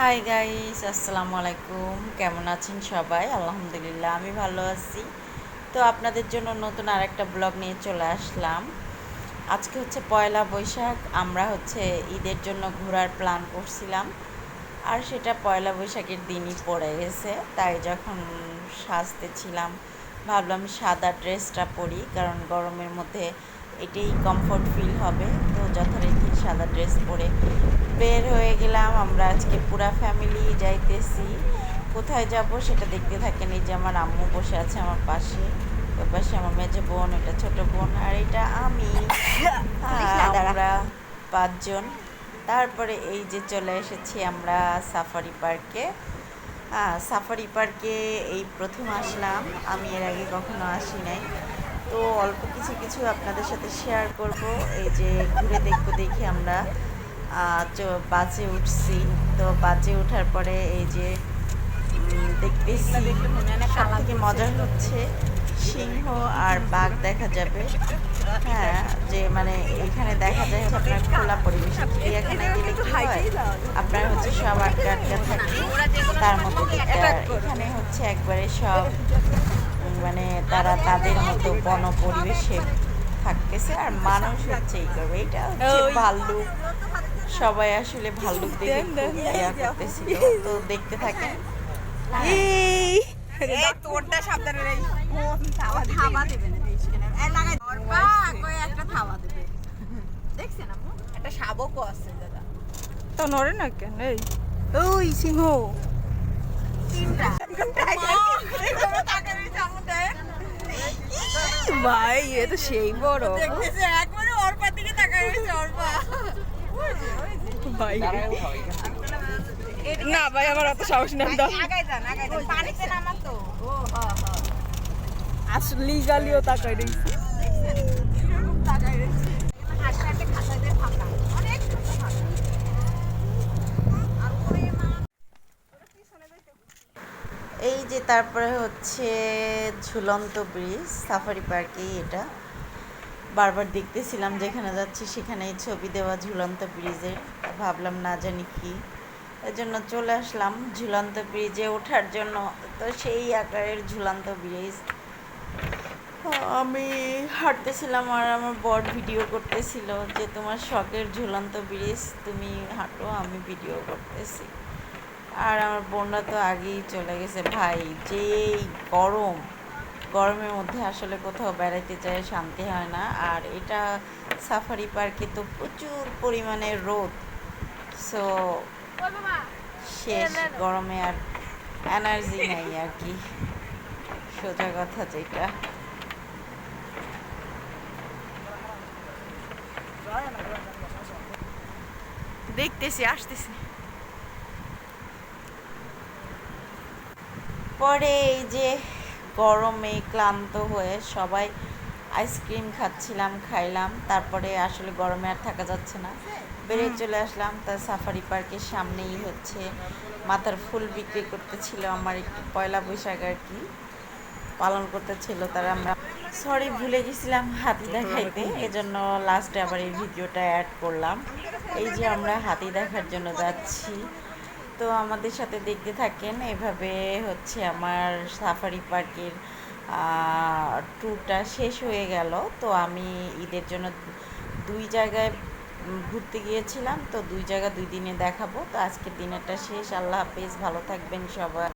Hi guys আসসালামু আলাইকুম কেমন আছেন সবাই? আলহামদুলিল্লাহ, আমি ভালো আছি। তো আপনাদের জন্য নতুন আরেকটা ব্লগ নিয়ে চলে আসলাম। আজকে হচ্ছে পয়লা বৈশাখ। আমরা হচ্ছে ঈদের জন্য ঘোরার প্ল্যান করছিলাম। আর সেটা পয়লা বৈশাখের দিনই পড়ে গেছে। তাই যখন সাজতে ছিলাম, ভাবলাম সাদা ড্রেসটা পরি, কারণ গরমের মধ্যে এটাই কমফোর্ট ফিল হবে। তো যথারীতি সাদা ড্রেস পরে বের হয়ে গেলাম। আমরা আজকে পুরা ফ্যামিলি যাইতেছি। কোথায় যাব সেটা দেখতে থাকেন এই যে আমার আম্মু বসে আছে আমার পাশে। ওই পাশে আমার মেজো বোন এটা ছোট বোন আর এটা আমি। আমরা পাঁচজন। তারপরে এই যে চলে এসেছি আমরা সাফারি পার্কে হ্যাঁ সাফারি পার্কে এই প্রথম আসলাম। আমি এর আগে কখনো আসি নাই। তো অল্প কিছু কিছু আপনাদের সাথে শেয়ার করব। এই যে ঘুরে দেখব দেখি আমরা। বাসে উঠছি। তো বাসে ওঠার পরে এই যে দেখতেছি সব থেকে মজা হচ্ছে সিংহ আর বাঘ দেখা যাবে। হ্যাঁ যে মানে এখানে দেখা যায় হচ্ছে আপনার খোলা পরিবেশে চিড়িয়াখানায় গেলে কি হয়? আপনার হচ্ছে সব আটকা আটকা থাকে। তার মধ্যে এখানে হচ্ছে একবারে সব মানে তারা তাদের মতো বন পরিবেশে থাকতেছে। আর মানুষ হচ্ছে এই করবে এটা হচ্ছে ভাল্লুক। সবাই আসলে ভাল্লুক দেখে ইয়া করতেছিল। তো দেখতে থাকেন। এই। এই তোরটা সাবধানে থাবা দেবে? না দেখিস কেন এ লাগাই দরবা কই একটা থাবা দেবে। দেখছেন আম্মু? একটা শাবকও আছে দাদা। তো নড়ে না কেন? এই। ওই সিংহ। তিনটা। ভাই এ তো সেই বড়। দেখতেছে একবারে অর্পার দিকে তাকায় রয়েছে অর্পা। ভাই। না ভাই আমার অত সাহস নেই আসলে পানিতে নামা তো। এই যে তারপরে হচ্ছে ঝুলন্ত ব্রিজ, সাফারি পার্কেই এটা। বারবার দেখতেছিলাম যেখানে যাচ্ছি সেখানেই ছবি দেওয়া ঝুলন্ত ব্রিজের। ভাবলাম না জানি কি। এর জন্য চলে আসলাম ঝুলন্ত ব্রিজে ওঠার জন্য। তো সেই আকারের ঝুলন্ত ব্রিজ। আমি হাঁটতেছিলাম আর আমার বর ভিডিও করতেছিল যে, তোমার শখের ঝুলন্ত ব্রিজ, তুমি হাঁটো, আমি ভিডিও করতেছি। আর আমার বোনরা তো আগেই চলে গেছে। ভাই, যেই গরম, গরমের মধ্যে আসলে কোথাও বেড়াতে যায় শান্তি হয় না। আর এটা সাফারি পার্কে তো প্রচুর পরিমাণে রোদ। সো শেষ, গরমে আর এনার্জি নাই আর কি। সোজা কথা যেটা। দেখতেছি, আসতেছি। পরে এই যে গরমে ক্লান্ত হয়ে সবাই আইসক্রিম খাচ্ছিলাম খাইলাম। তারপরে আসলে গরমে আর থাকা যাচ্ছে না। বেরিয়ে চলে আসলাম। তার সাফারি পার্কের সামনেই হচ্ছে মাথার ফুল বিক্রি করতেছিল আমার একটু পয়লা বৈশাখ আর কি। পালন করতেছিল তারা আমরা। সরি ভুলে গেছিলাম হাতি দেখাইতে। এজন্য লাস্টে আবার এই ভিডিওটা অ্যাড করলাম। এই যে আমরা হাতি দেখার জন্য যাচ্ছি। তো আমাদের সাথে দেখতে থাকেন। এভাবে হচ্ছে আমার সাফারি পার্কের ট্যুরটা শেষ হয়ে গেল। তো আমি ঈদের জন্য দুই জায়গায় ঘুরতে গিয়েছিলাম। তো দুই জায়গা দুই দিনে দেখাবো। তো আজকের দিনেরটা শেষ। আল্লাহ হাফেজ। ভালো থাকবেন সবাই।